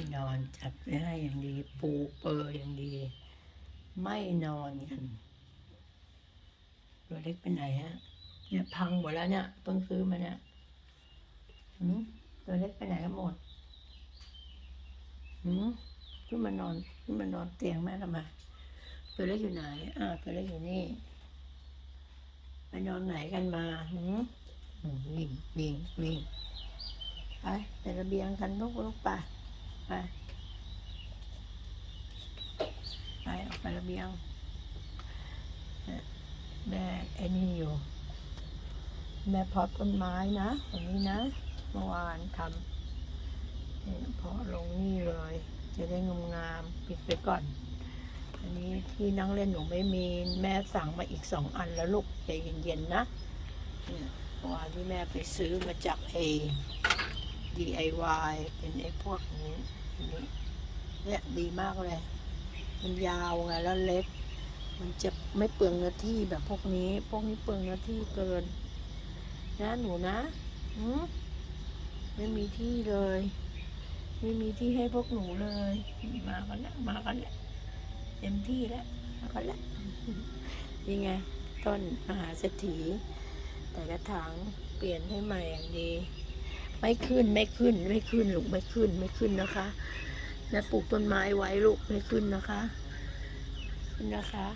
ที่นอนจัดไว้ให้อย่างดีปูเปอร์อย่างดี ไม่นอนกันตัวเล็กไปไหนฮะเนี่ยพังหมดแล้วเนี่ยเพิ่งซื้อมาเนี่ยหืมตัวเล็กไปไหนกันหมดหืมขึ้นมานอนขึ้นมานอนเตียงแม่ทำไมตัวเล็กอยู่ไหนอ่าตัวเล็กอยู่นี่ไปนอนไหนกันมาหืมหืมวิ่งวิ่งวิ่งไปไประเบียงกันลูกลูกไป ไปไปออกไประเบียงแม่ไอ้นี่อยู่ แม่เพาะต้นไม้นะตรงนี้นะเมื่อวานทำเพาะลงนี่เลย จะได้งามๆปิดไปก่อน อันนี้ที่นั่งเล่นหนูไม่มี แม่สั่งมาอีกสองอันแล้วลูกใจเย็นๆนะเมื่อวานที่แม่ไปซื้อมาจากเอ DIY เป็นไอ้พวกนี้นี้เนี่ยดีมากเลย มันยาวไงแล้วเล็ก มันจะไม่เปลืองเนื้อที่แบบพวกนี้ พวกนี้เปลืองเนื้อที่เกิน นะหนูนะหืไม่มีที่เลย ไม่มีที่ให้พวกหนูเลย มากันแล้วมากันแล้วเต็มที่แล้วมากันแล้วนี่ไงต้นมหาเศรษฐีแต่กระถางเปลี่ยนให้ใหม่อย่างดี ไม่ขึ้นไม่ขึ้นไม่ขึ้นลูกไม่ขึ้นไม่ขึ้นนะคะนะปลูกต้นไม้ไว้ลูกไม่ขึ้นนะคะนะคะ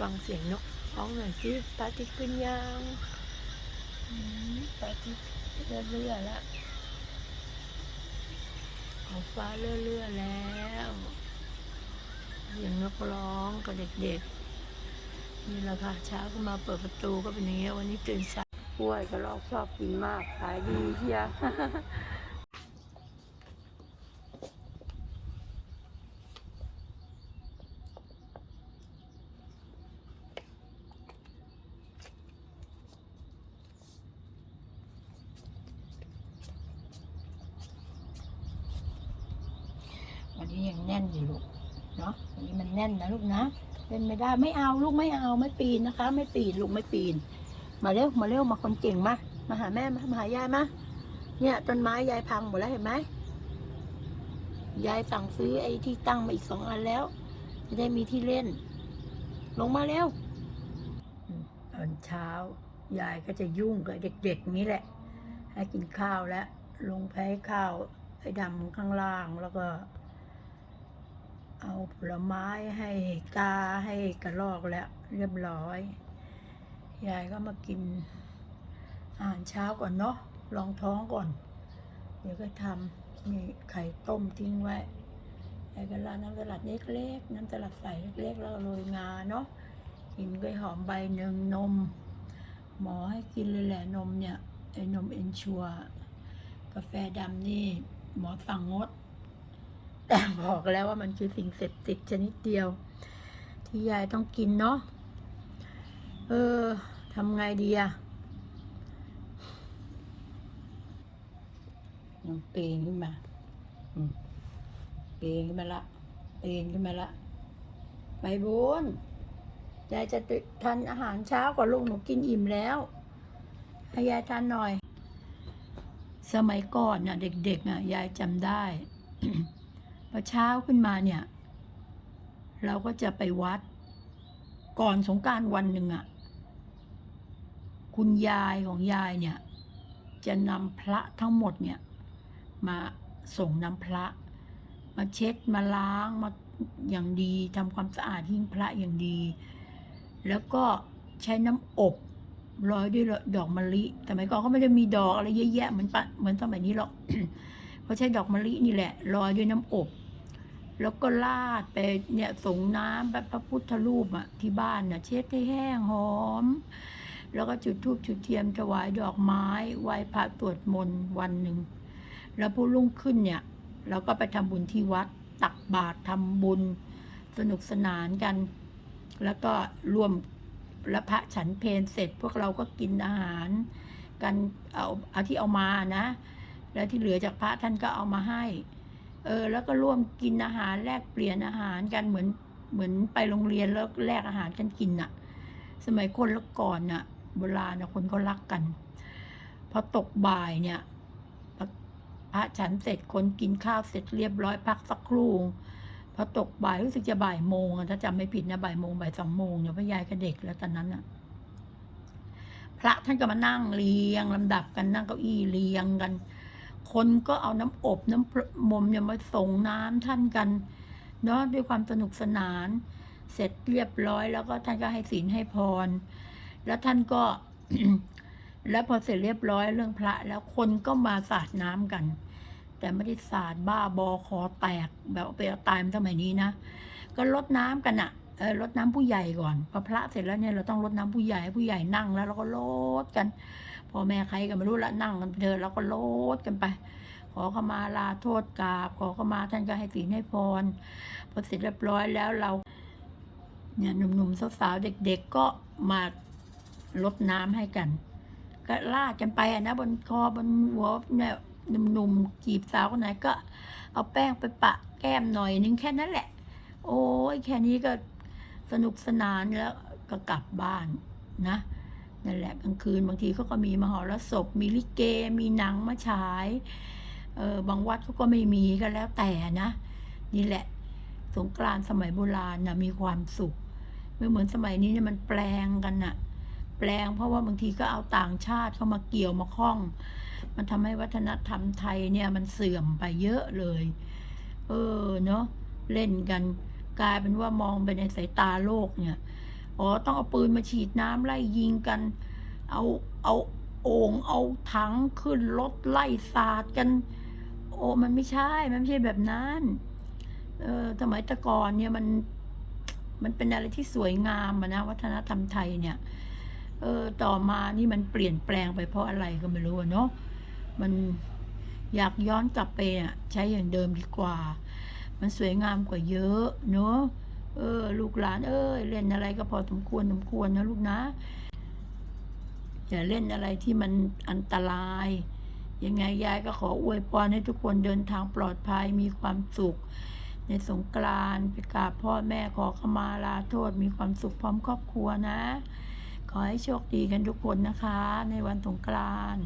ฟังเสียงนกร้องหน่อยสิปาติขึ้นยังปาติเลื่อเลื่อๆแล้วของฟ้าเลื่อเลื่อๆแล้วเสียงนกร้องกับเด็กๆนี่แหละค่ะเช้าก็มาเปิดประตูก็เป็นอย่างเงี้ยวันนี้ตื่นสาย กล้วยก็ลอกชอบกินมากขายดีเชียวันนี้ยังแน่นอยู่ลูก เนาะวันนี้มันแน่นนะลูกนะเล่นไม่ได้ไม่เอาลูกไม่เอาไม่ปีนนะคะ ไม่ปีนลูกไม่ปีน มาเร็วมาเร็วมาคนเก่งมามาหาแม่มามาหายายมาเนี่ยต้นไม้ยายพังหมดแล้วเห็นไหมยายสั่งซื้อไอ้ที่ตั้งมาอีกสองอันแล้ว จะได้มีที่เล่น ลงมาเร็วตอนเช้ายายก็จะยุ่งกับเด็กๆนี้แหละ ให้กินข้าวแล้วลงไปให้ข้าวไอ้ดำข้างล่างแล้วก็ เอาผลไม้ให้กาให้กระรอกแล้ว เรียบร้อย ยายก็มากินอาหารเช้าก่อนเนาะลองท้องก่อน เดี๋ยวก็ทำมีไข่ต้มทิ้งไว้ไอ้กระลาน้ำสลัดเล็กๆน้ำสลัดใส่เล็กๆแล้วโรยงาเนาะกินกล้วยหอมใบหนึ่งนม หมอให้กินเลยแหละนมเนี่ยไอ้นมเอนชัวกาแฟดำนี่ หมอสั่งงด แต่บอกแล้วว่ามันคือสิ่งเสพติดชนิดเดียว ที่ยายต้องกินเนาะ ออทำไงดีอะยังปีนขึ้นมาอืมปีนขึ้นมาละเปีนขึ้นมาละไปบุญยายจะทานอาหารเช้าก่อนลูกหนูกินอิ่มแล้วให้ยายทานหน่อย สมัยก่อนน่ะ เด็กๆน่ะยายจำได้พอเช้าขึ้นมาเนี่ย เราก็จะไปวัด ก่อนสงการวันหนึ่งอะ่ะ คุณยายของยายเนี่ย จะนำพระทั้งหมดเนี่ย มาส่งน้ำพระ มาเช็ดมาล้างมาอย่างดีทำความสะอาดหิ้งพระอย่างดี แล้วก็ใช้น้ำอบร้อยด้วยดอกมะลิแต่สมัยก่อนเขาไม่ได้มีดอกอะไรเยอะแยะเหมือนปะเหมือนสมัยนี้หรอกเขาใช้ดอกมะลินี่แหละลอยด้วยน้ำอบ แล้วก็ลาดไปเนี่ยส่งน้ำแบบพระพุทธรูปอะที่บ้านเน่ะเช็ดให้แห้งหอม แล้วก็จุดธูปจุดเทียมถวายดอกไม้ไหว้พระตรวจมนต์วันหนึ่ง แล้วพอรุ่งขึ้นเนี่ยเราก็ไปทำบุญที่วัดตักบาตรทำบุญ สนุกสนานกัน แล้วก็รวมแล้วพระฉันเพลเสร็จ พวกเราก็กินอาหาร กันเอาเอาที่เอามานะ แล้วที่เหลือจากพระท่านก็เอามาให้ เออ แล้วก็ร่วมกินอาหารแลกเปลี่ยนอาหารกันเหมือนเหมือนไปโรงเรียนแล้วแลกอาหารกันกินน่ะ สมัยคนละก่อนน่ะ โบราณนะคนก็รักกันพอตกบ่ายเนี่ยพระฉันเสร็จคนกินข้าวเสร็จเรียบร้อยพักสักครู่พอตกบ่ายรู้สึกจะบ่ายโมงถ้าจำไม่ผิดนะบ่ายโมงบ่ายสองโมงเนี่ยพระยายกับเด็กแล้วตอนนั้นอะพระท่านก็มานั่งเรียงลำดับกันนั่งเก้าอี้เรียงกัน คนก็เอาน้ำอบน้ำมมเนี่ยมาส่งน้ำท่านกันเนาะด้วยความสนุกสนาน เสร็จเรียบร้อยแล้วก็ท่านก็ให้ศีลให้พร แล้วท่านก็ แล้วพอเสร็จเรียบร้อยเรื่องพระ แล้วคนก็มาสาดน้ำกัน แต่ไม่ได้สาดบ้าบอคอแตกแบบไปเอาตายมันสมัยนี้นะก็ลดน้ำกันอะเออลดน้ำผู้ใหญ่ก่อนพอพระเสร็จแล้วเนี่ยเราต้องลดน้ำผู้ใหญ่ผู้ใหญ่นั่งแล้วเราก็ลดกันพ่อแม่ใครก็ไม่รู้ละนั่งกันเถอเราก็ลดกันไป ขอขมาลาโทษกราบ ขอขมาท่านก็ให้ศีลให้พรพอเสร็จเรียบร้อยแล้วเราเนี่ยหนุ่มๆสาวๆเด็ก ๆก็มา ลดน้ำให้กัน ก็ลากกันไปอะนะบนคอบนหัวเนี่ยหนุ่มๆจีบสาวคนไหนก็ เอาแป้งไปปะแก้มหน่อยนึงแค่นั้นแหละ โอ้ยแค่นี้ก็สนุกสนานแล้วก็กลับบ้านนะนั่นแหละกลางคืนบางทีเขาก็มีมหรสพมีลิเก มีหนังมาฉายเออบางวัดเขาก็ไม่มีก็แล้วแต่นะ นี่แหละ สงกรานต์สมัยโบราณนะมีความสุข ไม่เหมือนสมัยนี้เนี่ยมันแปลงกันน่ะ แปลง เพราะว่าบางทีก็เอาต่างชาติเข้ามาเกี่ยวมาคล้อง มันทำให้วัฒนธรรมไทยเนี่ยมันเสื่อมไปเยอะเลย เออเนาะเล่นกันกลายเป็นว่ามองไปในสายตาโลกเนี่ยอ๋อต้องเอาปืนมาฉีดน้ำไล่ยิงกัน เอาเอาโอ่งเอาถังขึ้นรถไล่สาดกัน โอ้มันไม่ใช่ มันไม่ใช่แบบนั้นเออสมัยตะกอนเนี่ยมันมันเป็นอะไรที่สวยงามนะวัฒนธรรมไทยเนี่ย เออต่อมานี่มันเปลี่ยนแปลงไปเพราะอะไรก็ไม่รู้เนาะมันอยากย้อนกลับไปอะใช้อย่างเดิมดีกว่า มันสวยงามกว่าเยอะเนาะเออ ลูกหลานเอ้ยเล่นอะไรก็พอสมควรสมควรนะลูกนะ อย่าเล่นอะไรที่มันอันตราย ยังไงยายก็ขออวยพรให้ทุกคนเดินทางปลอดภัยมีความสุข ในสงกรานต์ไปกราบพ่อแม่ขอขมาลาโทษ มีความสุขพร้อมครอบครัวนะ ขอให้โชคดีกันทุกคนนะคะ ในวันสงกรานต์